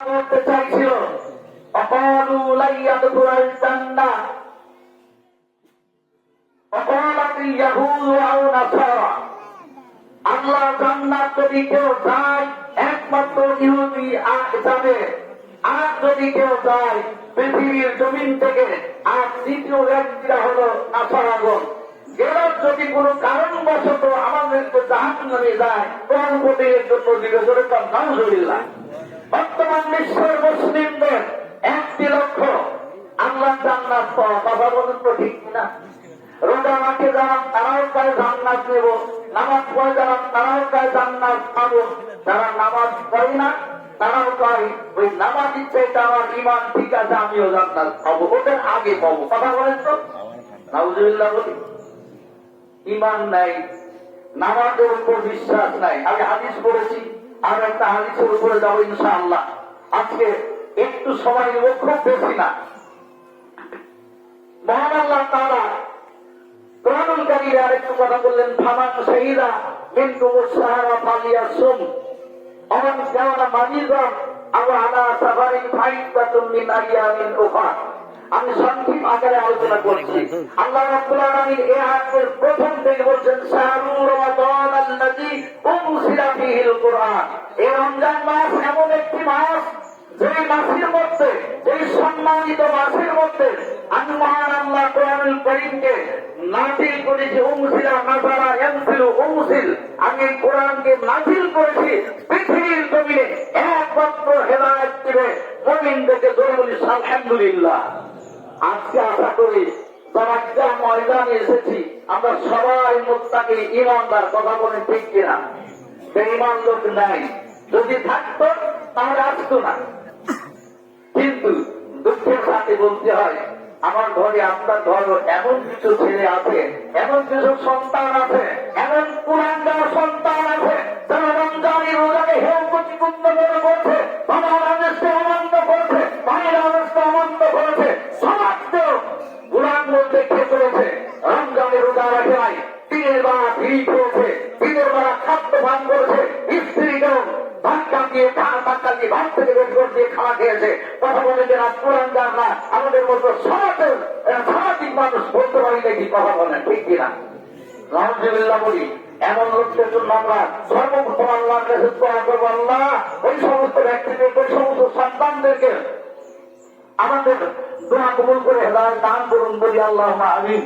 করতে যদি কেউ যায় একমাত্র ইহুদি পৃথিবীর জমিন থেকে আর হলো নাসারাগণ এরা যদি কোনো কারণবশত আমাদেরকে জাহান নামে যায়, কোন কোটি জন্য বিবেচনা তার নাউজুবিল্লাহ। বর্তমান বিশ্বের মুসলিমদের একটি লক্ষ্য, আল্লাহ জান্নাত পাওয়া। কথা বলুন তো ঠিক না রোজা যারা, তারাও পায় জান্নাত নেব। নামাজ পড়ে যারা, তারাও পায় জান্নাত পাবো। যারা নামাজ পড়ে না, তারাও পায় ওই নামাজ ইচ্ছে আমার ইমান ঠিক আছে, আমিও জান্নাত পাবো। ওদের আগে পাবো। কথা বলেন তো। নাউজুবিল্লাহ বলি। ইমান নাই, নামাজের উপর বিশ্বাস নাই। আমি হাদিস পড়েছি, আর একটা হাদিসের উপরে যাব ইনশাআল্লাহ। আজকে একটু সময় নেব, খুব বেশি না। মহান আল্লাহ তারা কারিমে আরেকটু কথা বললেন, ফামান শহীদা কিন্তু সাহারা পালিয়া সুম অমন কেমন মানিগম আবু আলা সাফারিন ফাইদাতুম মিন আইয়ামিন উখরা। আমি সংক্ষিপ্ত আকারে আলোচনা করছি। আল্লাহ রাব্বুল আলামিন এই আয়াতের প্রথম থেকে বলছেন শাহরু রমাদান আল্লাযী উনজিলা ফীহিল কুরআন। এই রমজান যে মাসের মধ্যে, এই সম্মানিত মাসের মধ্যে আল্লাহ কোরআনুল করিমকে করেছি এমসিল উমসিল। আমি কোরআনকে করেছি পৃথিবীর জমিনে একমাত্র হেদায়ত দিবে জরুরি, আলহামদুলিল্লাহ। আজকে আশা করি ময়দানে এসেছি, আমরা সবাই মুক্তাকে ইমানদার, কথা বলে ঠিক কিনা? বেঈমান লোক নাই। যদি থাকতো, তাহলে আসতো না। দুঃখের সাথে বলতে হয়, আমার ঘরে, আপনার ঘর এমন কিছু ছেলে আছে, এমন কিছু সন্তান আছে, এমন পুরাঙ্গার সন্তান আছে করছে বলতে চলেছে রমজানের রোজা রাখে নাই, দিনের বেলা ভিড় করেছে, দিনের বেলা খাদ্য পান করেছে করে দিয়ে খাওয়া খেয়েছে কথা বলে যে না পুরান যার না, আমাদের মতো সমাজের সামাজিক মানুষ বলতে পারি নাকি কথা বলেন ঠিক কিনা? রহমতুল্লাহ বলি, এমন লোকদের জন্য আমরা সর্বপ্রথম আল্লাহর কাছে দোয়া করব আল্লাহ। ওই সমস্ত ব্যক্তিদের, ওই সমস্ত সন্তানদেরকে আমাদের দোয়া কবুল করে হেদায়ত দান করুন বলি আল্লাহ আমিন।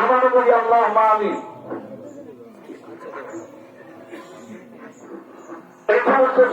আমারও বলি আল্লাহ আমিন। এই সমস্ত